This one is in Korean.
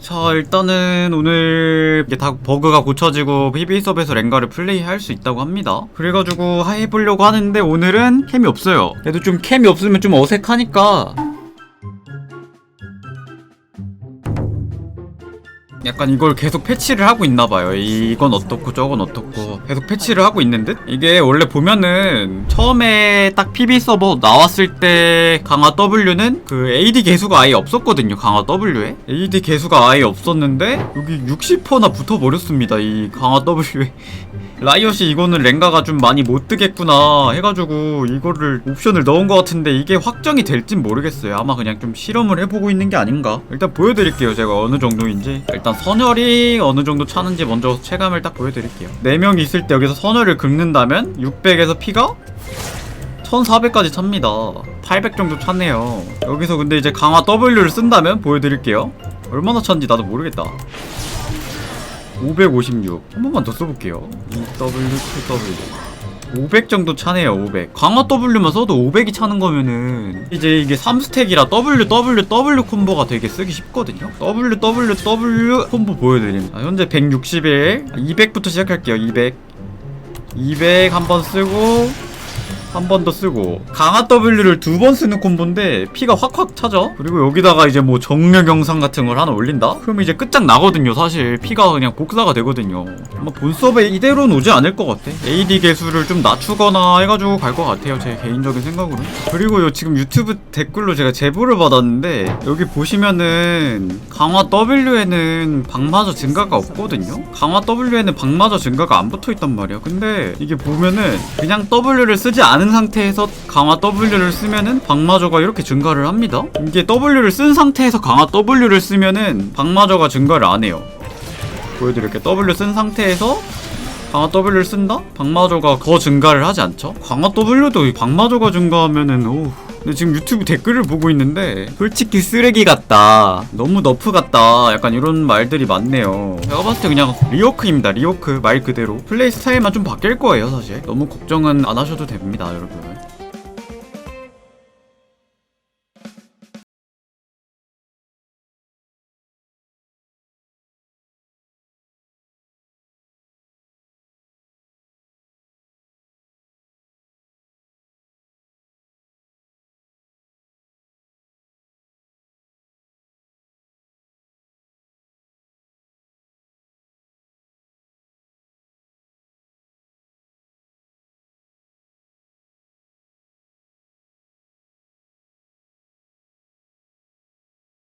자 일단은 오늘 이게 다 버그가 고쳐지고 PB 서버에서 랭가를 플레이할 수 있다고 합니다. 그래가지고 해보려고 하는데 오늘은 캠이 없어요. 그래도 좀 캠이 없으면 좀 어색하니까 약간 이걸 계속 패치를 하고 있나 봐요. 이건 어떻고 저건 어떻고 계속 패치를 하고 있는 듯? 이게 원래 보면은 처음에 딱 PB 서버 나왔을 때 강화 W는 그 AD 개수가 아예 없었거든요. 강화 W에. AD 개수가 아예 없었는데 여기 60%나 붙어버렸습니다. 이 강화 W에. 라이엇이 이거는 랭가가 좀 많이 못 뜨겠구나 해가지고 이거를 옵션을 넣은 것 같은데 이게 확정이 될진 모르겠어요 아마 그냥 좀 실험을 해보고 있는 게 아닌가 일단 보여드릴게요 제가 어느 정도인지 일단 선열이 어느 정도 차는지 먼저 체감을 딱 보여드릴게요 4명이 있을 때 여기서 선열을 긁는다면 600에서 피가 1400까지 찹니다 800 정도 찼네요 여기서 근데 이제 강화 W를 쓴다면 보여드릴게요 얼마나 찼는지 나도 모르겠다 556. 한 번만 더 써볼게요. EW, QW. 500 정도 차네요, 500. 강화 W만 써도 500이 차는 거면은 이제 이게 3스택이라 W, W, W 콤보가 되게 쓰기 쉽거든요. W, W, W 콤보 보여드림. 아, 현재 161. 200부터 시작할게요, 200. 200 한번 쓰고 한 번 더 쓰고. 강화 W를 두 번 쓰는 콤보인데 피가 확확 차죠? 그리고 여기다가 이제 뭐 정력 영상 같은 걸 하나 올린다? 그럼 이제 끝장 나거든요 사실. 피가 그냥 복사가 되거든요. 아마 본 서버에 이대로는 오지 않을 것 같아. AD 개수를 좀 낮추거나 해가지고 갈 것 같아요 제 개인적인 생각으로는. 그리고 요 지금 유튜브 댓글로 제가 제보를 받았는데 여기 보시면은 강화 W에는 방마저 증가가 없거든요? 강화 W에는 방마저 증가가 안 붙어있단 말이야. 근데 이게 보면은 그냥 W를 쓰지 않은 상태에서 강화 W를 쓰면은 방마저가 이렇게 증가를 합니다 이게 W를 쓴 상태에서 강화 W를 쓰면은 방마저가 증가를 안 해요 보여드릴게요 W 쓴 상태에서 강화 W를 쓴다? 방마저가 더 증가를 하지 않죠? 강화 W도 방마저가 증가하면은 오 근데 지금 유튜브 댓글을 보고 있는데 솔직히 쓰레기 같다. 너무 너프 같다. 약간 이런 말들이 많네요. 제가 봤을 때 그냥 리워크입니다 리워크. 말 그대로. 플레이 스타일만 좀 바뀔 거예요 사실. 너무 걱정은 안 하셔도 됩니다 여러분